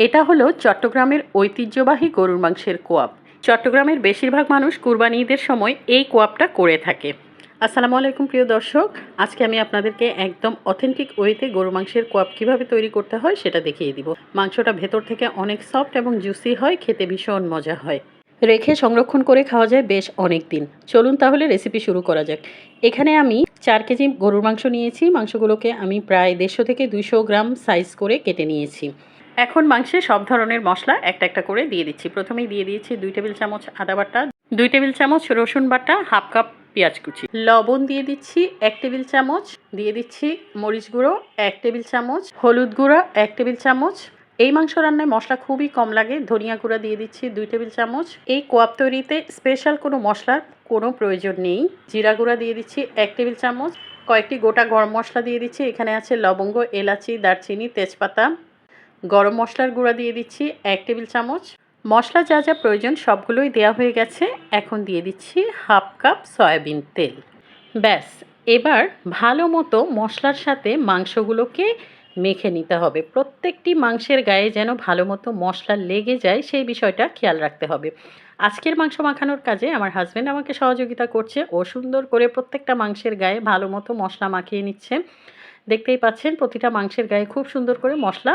এটা হলো চট্টগ্রামের ঐতিহ্যবাহী গরুর মাংসের কোয়াব। চট্টগ্রামের বেশিরভাগ মানুষ কুরবানি ঈদের সময় এই কোয়াবটা করে থাকে। আসসালামু আলাইকুম, প্রিয় দর্শক। আজকে আমি আপনাদেরকে একদম অথেন্টিক ওয়েতে গরু মাংসের কোয়াব কীভাবে তৈরি করতে হয় সেটা দেখিয়ে দিব। মাংসটা ভেতর থেকে অনেক সফট এবং জুসি হয়, খেতে ভীষণ মজা হয়। রেখে সংরক্ষণ করে খাওয়া যায় বেশ অনেক দিন। চলুন তাহলে রেসিপি শুরু করা যাক। এখানে আমি চার কেজি গরুর মাংস নিয়েছি। মাংসগুলোকে আমি প্রায় দেড়শো থেকে দুইশো গ্রাম সাইজ করে কেটে নিয়েছি। এখন মাংসে সব ধরনের মশলা একটা একটা করে দিয়ে দিচ্ছি। প্রথমেই দিয়ে দিয়েছি দুই টেবিল চামচ আদা বাটা, দুই টেবিল চামচ রসুন বাটা, হাফ কাপ পেঁয়াজ কুচি। লবণ দিয়ে দিচ্ছি এক টেবিল চামচ, দিয়ে দিচ্ছি মরিচ গুঁড়ো, এক টেবিল চামচ, হলুদ গুঁড়ো, এক টেবিল চামচ। এই মাংস রান্নায় মশলা খুবই কম লাগে, ধনিয়া গুঁড়া দিয়ে দিচ্ছি দুই টেবিল চামচ। এই কোয়াব তৈরিতে স্পেশাল কোনো মশলার কোনো প্রয়োজন নেই। জিরা গুঁড়া দিয়ে দিচ্ছি এক টেবিল চামচ। কয়েকটি গোটা গরম মশলা দিয়ে দিচ্ছি। এখানে আছে লবঙ্গ, এলাচি, দারচিনি, তেজপাতা গরম মশলার গুঁড়া দিয়ে দিচ্ছি এক টেবিল চামচ। মশলা যা যা প্রয়োজন সবগুলোই দেওয়া হয়ে গেছে। এখন দিয়ে দিচ্ছি হাফ কাপ সয়াবিন তেল। ব্যাস, এবার ভালো মতো মশলার সাথে মাংসগুলোকে মেখে নিতে হবে। প্রত্যেকটি মাংসের গায়ে যেন ভালো মতো মশলা লেগে যায়, সেই বিষয়টা খেয়াল রাখতে হবে। আজকের মাংস মাখানোর কাজে আমার হাজব্যান্ড আমাকে সহযোগিতা করছে। ও সুন্দর করে প্রত্যেকটা মাংসের গায়ে ভালো মতো মশলা মাখিয়ে নিচ্ছে। দেখতেই পাচ্ছেন, প্রতিটা মাংসের গায়ে খুব সুন্দর করে মশলা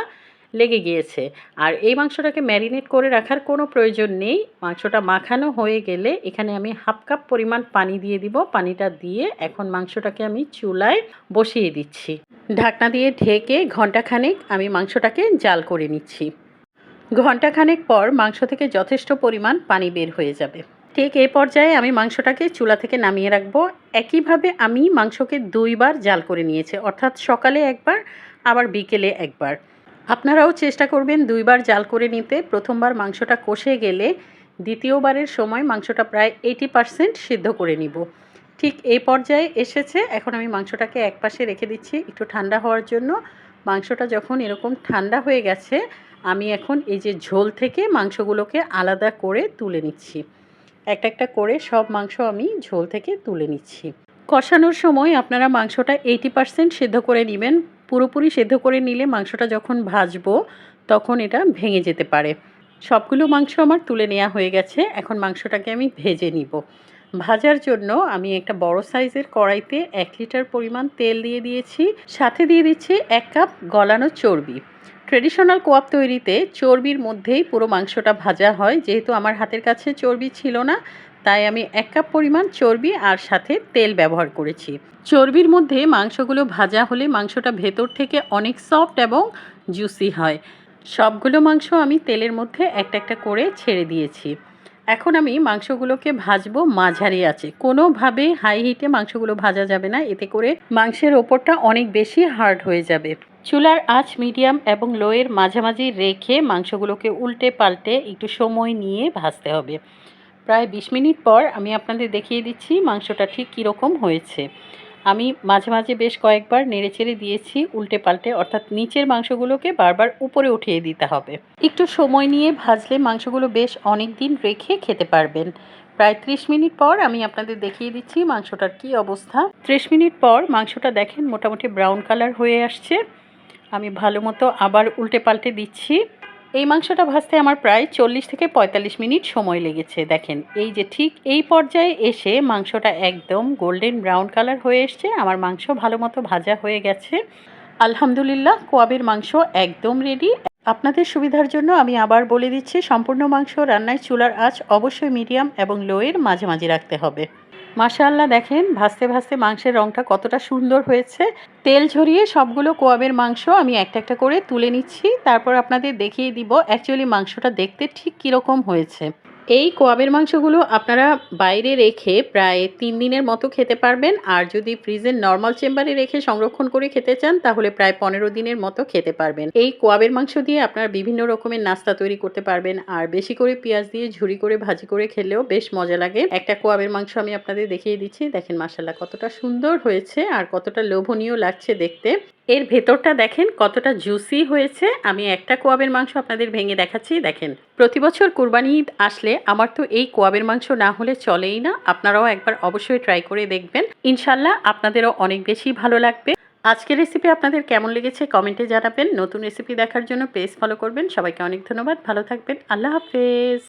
লেগে গিয়েছে। আর এই মাংসটাকে ম্যারিনেট করে রাখার কোনো প্রয়োজন নেই। মাংসটা মাখানো হয়ে গেলে এখানে আমি হাফ কাপ পরিমাণ পানি দিয়ে দিব। পানিটা দিয়ে এখন মাংসটাকে আমি চুলায় বসিয়ে দিচ্ছি। ঢাকনা দিয়ে ঢেকে ঘন্টাখানেক আমি মাংসটাকে জাল করে নিচ্ছি। ঘন্টাখানেক পর মাংস থেকে যথেষ্ট পরিমাণ পানি বের হয়ে যাবে। ঠিক এই পর্যায়ে আমি মাংসটাকে চুলা থেকে নামিয়ে রাখব। একইভাবে আমি মাংসকে দুইবার জাল করে নিয়েছি। অর্থাৎ সকালে একবার, আবার বিকেলে একবার। আপনারাও চেষ্টা করবেন দুইবার জাল করে নিতে। প্রথমবার মাংসটা কষে গেলে দ্বিতীয়বারের সময় মাংসটা প্রায় এইটি পারসেন্ট সিদ্ধ করে নিব। ঠিক এই পর্যায়ে এসেছে। এখন আমি মাংসটাকে একপাশে রেখে দিচ্ছি একটু ঠান্ডা হওয়ার জন্য। মাংসটা যখন এরকম ঠান্ডা হয়ে গেছে, আমি এখন এই যে ঝোল থেকে মাংসগুলোকে আলাদা করে তুলে নিচ্ছি। একটা একটা করে সব মাংস আমি ঝোল থেকে তুলে নিচ্ছি। কষানোর সময় আপনারা মাংসটা এইটি পারসেন্ট সিদ্ধ করে নেবেন। পুরোপুরি সেদ্ধ করে নিলে মাংসটা যখন ভাজবো, তখন এটা ভেঙে যেতে পারে। সবগুলো মাংস আমার তুলে নেওয়া হয়ে গেছে, এখন মাংসটাকে আমি ভেজে নিব। ভাজার জন্য আমি একটা বড় সাইজের কড়াইতে এক লিটার পরিমাণ তেল দিয়ে দিয়েছি, সাথে দিয়ে দিচ্ছি এক কাপ গলানো চর্বি। ট্রেডিশনাল কোয়াব তৈরিতে চর্বির মধ্যেই পুরো মাংসটা ভাজা হয়, যেহেতু আমার হাতের কাছে চর্বি ছিল না তাই আমি এক কাপ পরিমাণ চর্বি আর সাথে তেল ব্যবহার করেছি। চর্বির মধ্যে মাংসগুলো ভাজা হলে মাংসটা ভেতর থেকে অনেক সফট এবং জুসি হয়। সবগুলো মাংস আমি তেলের মধ্যে একটা একটা করে ছেড়ে দিয়েছি। এখন আমি মাংসগুলোকে ভাজবো মাঝারি আছে কোনোভাবে হাই হিটে মাংসগুলো ভাজা যাবে না, এতে করে মাংসের ওপরটা অনেক বেশি হার্ড হয়ে যাবে। চুলার আঁচ মিডিয়াম এবং লোয়ের মাঝামাঝি রেখে মাংসগুলোকে উল্টে পাল্টে একটু সময় নিয়ে ভাজতে হবে। প্রায় বিশ মিনিট পর আমি আপনাদের দেখিয়ে দিচ্ছি মাংসটা ঠিক কীরকম হয়েছে। আমি মাঝে মাঝে বেশ কয়েকবার নেড়ে নেড়েচেড়ে দিয়েছি উল্টে পাল্টে, অর্থাৎ নিচের মাংসগুলোকে বারবার উপরে উঠিয়ে দিতে হবে। একটু সময় নিয়ে ভাজলে মাংসগুলো বেশ অনেক দিন রেখে খেতে পারবেন। প্রায় ত্রিশ মিনিট পর আমি আপনাদের দেখিয়ে দিচ্ছি মাংসটার কি অবস্থা। ত্রিশ মিনিট পর মাংসটা দেখেন মোটামুটি ব্রাউন কালার হয়ে আসছে। আমি ভালো মতো আবার উল্টে পাল্টে দিচ্ছি। এই মাংসটা ভাজতে আমার প্রায় চল্লিশ থেকে পঁয়তাল্লিশ মিনিট সময় লেগেছে, দেখেন। এই যে ঠিক এই পর্যায়ে এসে মাংসটা একদম গোল্ডেন ব্রাউন কালার হয়ে এসছে, আমার মাংস ভালো মতো ভাজা হয়ে গেছে। আলহামদুলিল্লাহ, কোয়াবের মাংস একদম রেডি আপনাদের সুবিধার জন্য আমি আবার বলে দিচ্ছি, সম্পূর্ণ মাংস রান্নায় চুলার আঁচ অবশ্যই মিডিয়াম এবং লোয়ের মাঝামাঝি রাখতে হবে। মাশাআল্লাহ, দেখেন ভাসতে ভাসতে মাংসের রঙটা কতটা সুন্দর হয়েছে। তেল ঝরিয়ে সবগুলো কোয়াবের মাংস আমি একটা একটা করে তুলে নিচ্ছি। তারপর আপনাদের দেখিয়ে দিব অ্যাকচুয়ালি মাংসটা দেখতে ঠিক কীরকম হয়েছে। এই কোয়াবের মাংসগুলো আপনারা বাইরে রেখে প্রায় তিন দিনের মতো খেতে পারবেন। আর যদি ফ্রিজের নর্মাল চেম্বারে রেখে সংরক্ষণ করে খেতে চান, তাহলে প্রায় পনেরো দিনের মতো খেতে পারবেন। এই কোয়াবের মাংস দিয়ে আপনারা বিভিন্ন রকমের নাস্তা তৈরি করতে পারবেন। আর বেশি করে পেঁয়াজ দিয়ে ঝুরি করে ভাজি করে খেলেও বেশ মজা লাগে। একটা কোয়াবের মাংস আমি আপনাদের দেখিয়ে দিচ্ছি। দেখেন মাসাল্লাহ কতটা সুন্দর হয়েছে আর কতটা লোভনীয় লাগছে দেখতে। এর ভেতরটা দেখেন কতটা জুসি হয়েছে। আমি একটা কোয়াবের মাংস আপনাদের ভেঙে দেখাচ্ছি, দেখেন। প্রতি বছর কুরবানি ঈদ আসলে আমার তো এই কোয়াবের মাংস না হলে চলেই না। আপনারাও একবার অবশ্যই ট্রাই করে দেখবেন। ইনশাল্লাহ আপনাদেরও অনেক বেশি ভালো লাগবে। আজকের রেসিপি আপনাদের কেমন লেগেছে কমেন্টে জানাবেন। নতুন রেসিপি দেখার জন্য পেজ ফলো করবেন। সবাইকে অনেক ধন্যবাদ। ভালো থাকবেন। আল্লাহ হাফেজ।